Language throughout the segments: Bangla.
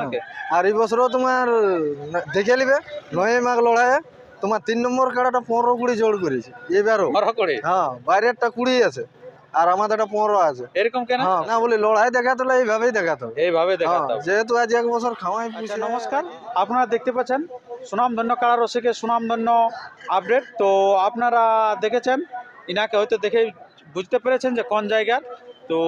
নাকি? আর এই বছরও তোমার দেখে নিবে নয় মাঘ লড়াইয়ে তোমার তিন নম্বর কাড়াটা পনেরো কুড়ি জোর করেছে এবারও। হ্যাঁ বাইরেরটা কুড়ি আছে আর আমাদের একটা পনেরো আছে। এরকম কেন? হ্যাঁ না বলি লড়াই দেখাতে হলে এইভাবেই দেখাতে হবে। এইভাবে হ্যাঁ, দেখাতে যেহেতু আজ এক বছর খাওয়াই আচ্ছা নমস্কার। আপনারা দেখতে পাচ্ছেন সুনামধন্য কারা রসিকের সুনামধন্য আপডেট তো আপনারা দেখেছেন ইনাকে হয়তো দেখে বুঝতে পেরেছেন যে কোন জায়গার। তো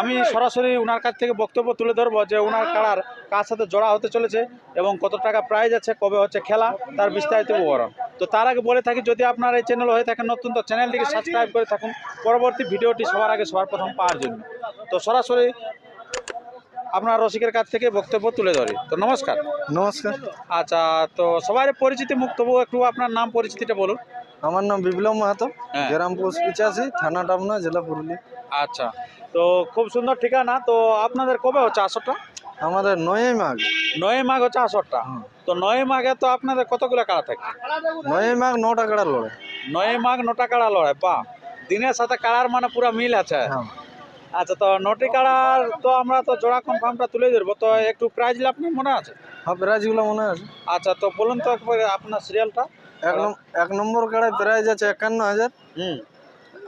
আমি সরাসরি ওনার কাছ থেকে বক্তব্য তুলে ধরবো যে ওনার কারার কার সাথে জড়া হতে চলেছে এবং কত টাকা প্রাইজ আছে কবে হচ্ছে খেলা তার বিস্তারিত বিবরণ। তো তার আগে বলে থাকি যদি আপনার এই চ্যানেল হয়ে থাকেন নতুন তো চ্যানেলটিকে সাবস্ক্রাইব করে থাকুন। পরবর্তী ভিডিওটি সবার আগে সবার প্রথম পাওয়ার জন্য। তো সরাসরি আপনার রসিকের কাছ থেকে বক্তব্য তুলে ধরি। তো নমস্কার। নমস্কার। আচ্ছা তো সবার পরিচিতি মুখ তবু একটু আপনার নাম পরিচিতিটা বলুন। আমার নাম বিপ্লব মাহাতো হ্যাঁ। গ্রাম পোস্ট পিচাশি থানা টামনা জেলা পুরুলিয়া। আচ্ছা। তো খুব সুন্দর ঠিকানা। তো আপনাদের কবে হচ্ছে আসরটা? আমাদের নয়ই মাঘ। নয় মাঘ হচ্ছে আসরটা। তো নয় মাঘে তো আপনাদের কতগুলো কাড়া থাকে? নয়ই মাঘ নটা কাড়া লড়াই। নয় মাঘ নটা কাড়া লড়াই বা দিনের সাথে কাড়ার মানে পুরো মিল আছে। হ্যাঁ। আচ্ছা তো নটি কাড়ার তো আমরা তো জোড়া কনফার্মটা তুলে ধরবো। তো একটু প্রাইজ আপনার মনে আছে? হ্যাঁ প্রাইজগুলো মনে আছে। আচ্ছা তো বলুন তো একবার আপনার সিরিয়ালটা এক নম্বর কাড়ায় প্রাইজ আছে একান্ন হাজার। হুম।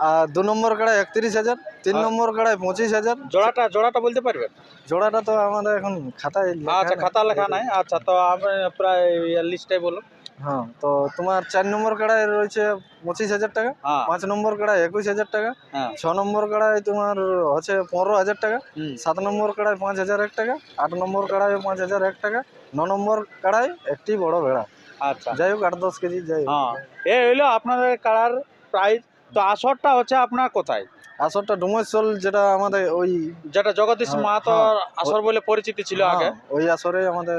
আর দু নম্বর কাড়ায় একত্রিশ হাজার তিন নম্বর কাড়ায় পঁচিশ হাজার। জোড়াটা জোড়াটা বলতে পারবেন? জোড়াটা তো আমাদের এখন খাতায় আচ্ছা খাতা লেখা নাই। আচ্ছা তো আপনি প্রায় লিস্টটাই বলুন। হ্যাঁ তো তোমার চার নম্বর কাড়ায় রয়েছে পঁচিশ হাজার টাকা হ্যাঁ। পাঁচ নম্বর কাড়ায় একুশ হাজার টাকা হ্যাঁ। ছ নম্বর কাড়ায় তোমার হচ্ছে পনেরো হাজার টাকা সাত নম্বর কাড়ায় পাঁচ হাজার এক টাকা আট নম্বর কাড়ায় পাঁচ হাজার এক টাকা ন নম্বর কাড়ায় একটি বড় ভেড়া। আচ্ছা। যাই হোক আট দশ কেজি যাই হোক। হ্যাঁ। এ হইল আপনাদের কালার প্রাইস তো আসরটা হচ্ছে আপনার কোথায়? আসরটা ডুমসল যেটা আমাদের ওই যেটা জগদীশ হ্যাঁ, মাহাতোর আসর বলে পরিচিতি ছিল আগে। হ্যাঁ, ওই আসরে আমাদের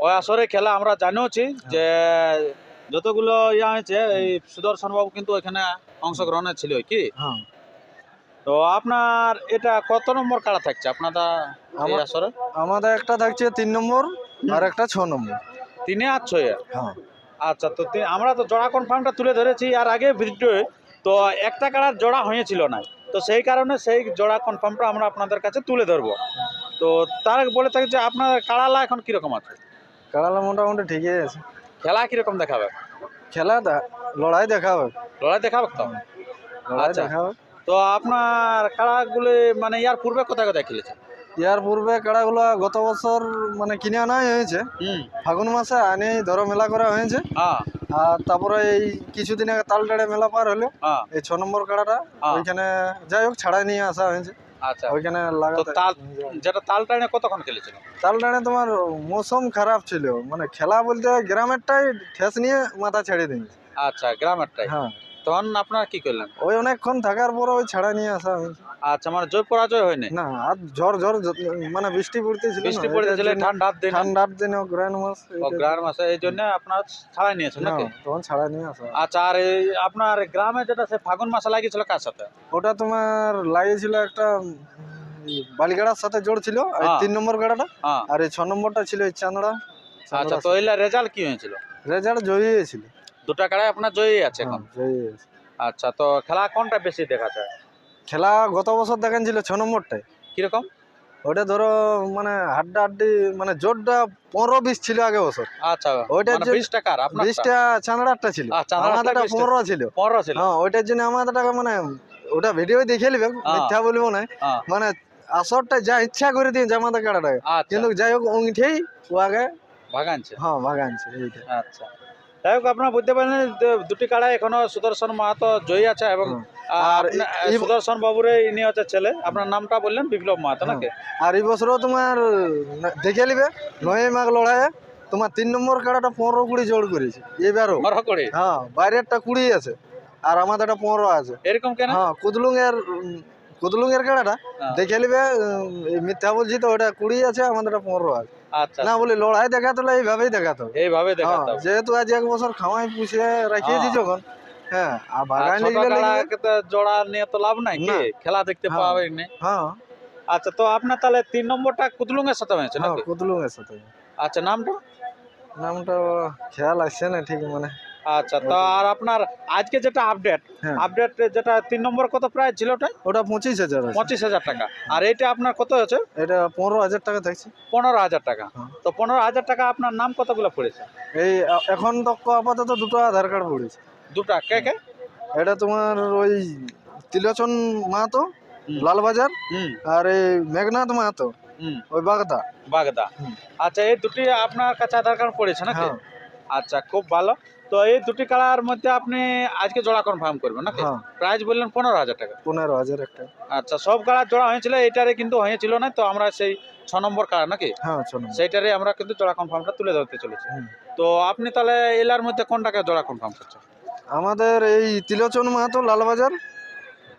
ওই আসরে খেলা আমরা জানিওছি যে যতগুলো ইয়া হয়েছে এই সুদর্শন বাবু কিন্তু ওইখানে অংশগ্রহণে ছিল কি? হ্যাঁ। তো আপনার এটা কত নম্বর কাড়া থাকছে আপনারা এই আসরে? আমাদের একটা থাকছে তিন নম্বর আর একটা ছ নম্বর। তিনে আর ছয়ে? হ্যাঁ। আচ্ছা তো আমরা তো জোড়া কনফার্মটা তুলে ধরেছি আর আগে ভিডিওয়ে তো একটা কাড়ার জোড়া হয়েছিল না। তো সেই কারণে সেই জোড়া কনফার্মটা আমরা আপনাদের কাছে তুলে ধরবো। তো তার বলে থাকি যে আপনার কাড়ালা এখন কীরকম আছে? কাড়ালা মোটামুটি ঠিকই আছে। খেলা কীরকম দেখাবে? খেলা লড়াই দেখাবে। লড়াই দেখাবে তো? লড়াই আচ্ছা। দেখাবে। তো আপনার কাড়াগুলি মানে ইয়ার পূর্বে কোথায় কোথায় খেলেছে ইয়ার পূর্বে কাড়াগুলো গত বছর মানে কিনে আনাই হয়েছে। ফাগুন মাসে আনে ধরো মেলা করা হয়েছে। হ্যাঁ। আর তারপরে এই কিছুদিন আগে তালটাড়ে মেলা পার হলো। হ্যাঁ। এই ছ নম্বর কাড়াটা হ্যাঁ। ওইখানে যাই হোক ছাড়াই নিয়ে আসা হয়েছে। আচ্ছা। ওইখানে লাগাতে যেটা কতক্ষণ খেলেছিল? তোমার মৌসুম খারাপ ছিল। মানে খেলা বলতে গ্রামেরটাই ঠেস নিয়ে মাথা ছেড়ে দিয়েছে। আচ্ছা গ্রামেরটাই। হ্যাঁ। তখন আপনার কি করলেন? ওই অনেকক্ষণ থাকার পর ওই ছাড়া নিয়ে আসা হয়েছে। আচ্ছা মানে জয় পরাজয় হয়নি? না আর ঝড় ঝড় মানে বৃষ্টি পড়তেছিল বৃষ্টি জন্য- ঠান্ডার দিন। ঠান্ডার দিনে গ্রান মাস ও গ্রামের মাসে এই জন্য আপনার ছাড়াই নিয়েছেন নাকি? তখন ছাড়া নিয়ে আসা। আচ্ছা আর এই আপনার গ্রামে যেটা সে ফাগুন মাসে লাগিয়েছিল কার সাথে? ওটা তোমার লাগিয়েছিল একটা বালিগাড়ার সাথে জোর ছিল আর এই হ্যাঁ। তিন নম্বর গাড়াটা হ্যাঁ। আর এই ছ নম্বরটা ছিল এই চান্দড়া আচ্ছা তো এইলা রেজাল্ট কি হয়েছিল? রেজাল্ট জয়ী হয়েছিল। দুটা কাড়াই আপনার জয়ী আছে এখন? হ্যাঁ, জয়ী হয়েছে। আচ্ছা তো খেলা কোনটা বেশি দেখা যায়? খেলা গত বছর দেখেন ছিল ছ নম্বরটায়। কীরকম? ওটা ধরো মানে হাড্ডা হাড্ডি মানে জোরটা পনেরো বিশ ছিল আগে বছর। আচ্ছা মানে বিশ টাকার বিশটা চান্দড়ারটা ছিল। আচ্ছা, আমাদেরটা পনেরো ছিল। পনেরো ছিল। হ্যাঁ ওইটার জন্য আমাদের টাকা মানে ওটা ভিডিও দেখে নিবে মিথ্যা বলব না। হ্যাঁ। মানে আসরটা যা ইচ্ছা করে দিয়ে জামাতে কাটাটাকে আচ্ছা। কিন্তু যাই হোক উঠেই ও আগে ভাগানছে। হ্যাঁ এইটা আচ্ছা। যাই হোক আপনারা বুঝতে পারলেন দুটি কাড়াই এখনও সুদর্শন মাহাতো জয়ী আছে এবং। আর সুদর্শন বাবুরে ইনি হচ্ছে ছেলে। আপনার নামটা বললেন বিপ্লব মাহাতো। নাকি? আর এই বছরও তোমার দেখে নিবে নয় মাঘ লড়াইয়ে তোমার তিন নম্বর কাড়াটা পনেরো কুড়ি জোর করেছে এবারও। করে হ্যাঁ বাইরেরটা কুড়ি আছে আর আমাদের একটা পনেরো আছে। এরকম কেন? হ্যাঁ কুদলুং এর কুদলুং এর কাড়াটা হ্যাঁ। দেখে নিবে মিথ্যা বলছি তো ওটা কুড়ি আছে আমাদেরটা পনেরো আছে। না বলি লড়াই দেখাতো এইভাবেই দেখাতো। এইভাবে হ্যাঁ, যেহেতু আজ এক বছর খাওয়াই পুষিয়ে রাখিয়েছি হ্যাঁ। যখন হ্যাঁ আর বাগান জোড়া নিয়ে তো লাভ নাই খেলা দেখতে হ্যাঁ। পাওয়া না হ্যাঁ। আচ্ছা তো আপনার তাহলে তিন নম্বরটা কুতলুং এর সাথে হয়েছে না এর সাথে। আচ্ছা নামটা? নামটা খেয়াল আসছে না ঠিক মানে। আচ্ছা তো আর আপনার আজকে যেটা আপডেট হ্যাঁ। আপডেট যেটা তিন নম্বর কত প্রায় ছিল ওটা? ওটা পঁচিশ হাজার পঁচিশ হাজার টাকা। আর এটা আপনার কত হচ্ছে এটা পনেরো হাজার টাকা থাকছে। পনেরো হাজার টাকা। হ্যাঁ। তো পনেরো হাজার টাকা আপনার নাম কতগুলো পড়েছে? এই এখন তো আপাতত দুটো আধার কার্ড পড়েছে। দুটা কে কে? এটা তোমার ওই তিলোচন মাহাতো লালবাজার আর এই মেঘনাথ মাহাতো ওই বাগদা। বাগদা। আচ্ছা এই দুটি আপনার কাছে আধার কার্ড পড়েছে নাকি? হ্যাঁ। আচ্ছা খুব ভালো। তো এই দুটি কালার মধ্যে আপনি আজকে জোড়া কনফার্ম করবেন নাকি? হ্যাঁ। প্রাইস বললেন পনেরো হাজার টাকা। পনেরো হাজার একটা। আচ্ছা সব কালার জোড়া হয়েছিল এটারে কিন্তু হয়েছিল না তো আমরা সেই ছ নম্বর কালার নাকি? হ্যাঁ সেইটারে আমরা কিন্তু জোড়া কনফার্মটা তুলে ধরতে চলেছি। তো আপনি তাহলে এলার মধ্যে কোনটাকে জোড়া কনফার্ম করছেন? আমাদের এই তিলোচন মাহাতো লালবাজার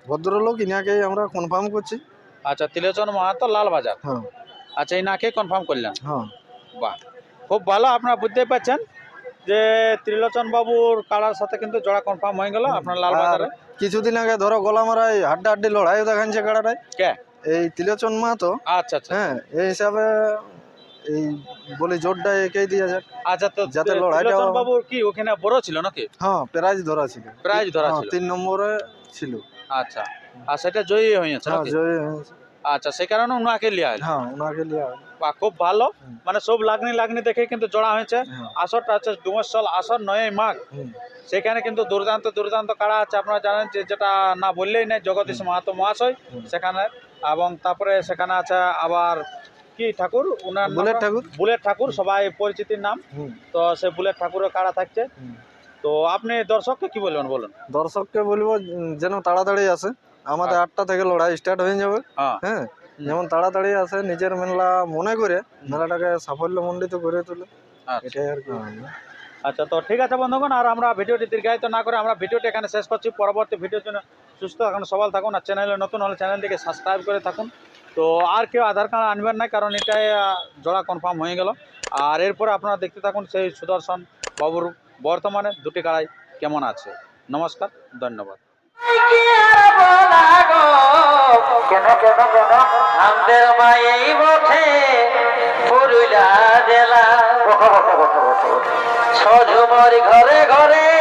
ভদ্রলোক ইনাকেই আমরা কনফার্ম করছি। আচ্ছা তিলোচন মাহাতো লালবাজার। হ্যাঁ। আচ্ছা এই নাকে কনফার্ম করলেন। হ্যাঁ। বাহ খুব ভালো আপনারা বুঝতেই পারছেন। যে ত্রিলোচন বাবুর কালার সাথে কিন্তু জোড়া কনফার্ম হয়ে গেল আপনার লালবাজারে কিছুদিন আগে ধরো গলা মারাই হাড্ডা হাড্ডি লড়াইও দেখাচ্ছে কাড়াটাই কে? এই তিলোচন মাহাতো আচ্ছা আচ্ছা হ্যাঁ এই হিসাবে এই বলি জোরটা একেই দিয়ে যাক। আচ্ছা তো যাতে লড়াইটা- বাবুর কি ওখানে বড় ছিল নাকি? হ্যাঁ প্রাইজ ধরা ছিল। প্রাইজ ধরা হ্যাঁ, ছিল। তিন নম্বরে ছিল। আচ্ছা আর সেটা জয়ী হয়েছে হ্যাঁ নাকি? হয়েছে। আচ্ছা সেই কারণে উনাকে লিয়া হলো। হ্যাঁ ওনাকে লিয়া বা খুব ভালো। মানে সব লাগনি লাগনি দেখে কিন্তু জোড়া হয়েছে। হ্যাঁ। আসরটা আছে ডুমসল আসর নয় মাঘ। সেখানে কিন্তু দুর্দান্ত দুর্দান্ত কাড়া আছে আপনারা জানেন যে যেটা না বললেই নেই জগদীশ মাহাতো মহাশয়। সেখানে। এবং তারপরে সেখানে আছে আবার কি ঠাকুর? উনার বুলেট ঠাকুর। বুলেট ঠাকুর সবাই পরিচিতির নাম। তো সে বুলেট ঠাকুরের কাড়া থাকছে? তো আপনি দর্শককে কি বলবেন বলুন? দর্শককে বলব যেন তাড়াতাড়ি আসে। আমাদের আটটা থেকে লড়াই স্টার্ট হয়ে যাবে। হ্যাঁ। হ্যাঁ যেমন তাড়াতাড়ি আসে নিজের মেলা মনে করে মেলাটাকে সাফল্য মণ্ডিত করে তোলে। আচ্ছা। এটাই আর কি। আচ্ছা তো ঠিক আছে বন্ধুগণ আর আমরা ভিডিওটি দীর্ঘায়িত না করে আমরা ভিডিওটি এখানে শেষ করছি। পরবর্তী ভিডিওর জন্য সুস্থ থাকুন সবাল থাকুন আর চ্যানেলে নতুন হলে চ্যানেলটিকে সাবস্ক্রাইব করে থাকুন। তো আর কেউ আধার কার্ড আনবেন না কারণ এটাই জোড়া কনফার্ম হয়ে গেল। আর এরপরে আপনারা দেখতে থাকুন সেই সুদর্শন বাবুর বর্তমানে দুটি কাড়াই কেমন আছে। নমস্কার ধন্যবাদ। আমাদের বঠে পুরুলা জেলা। সজুমর ঘরে ঘরে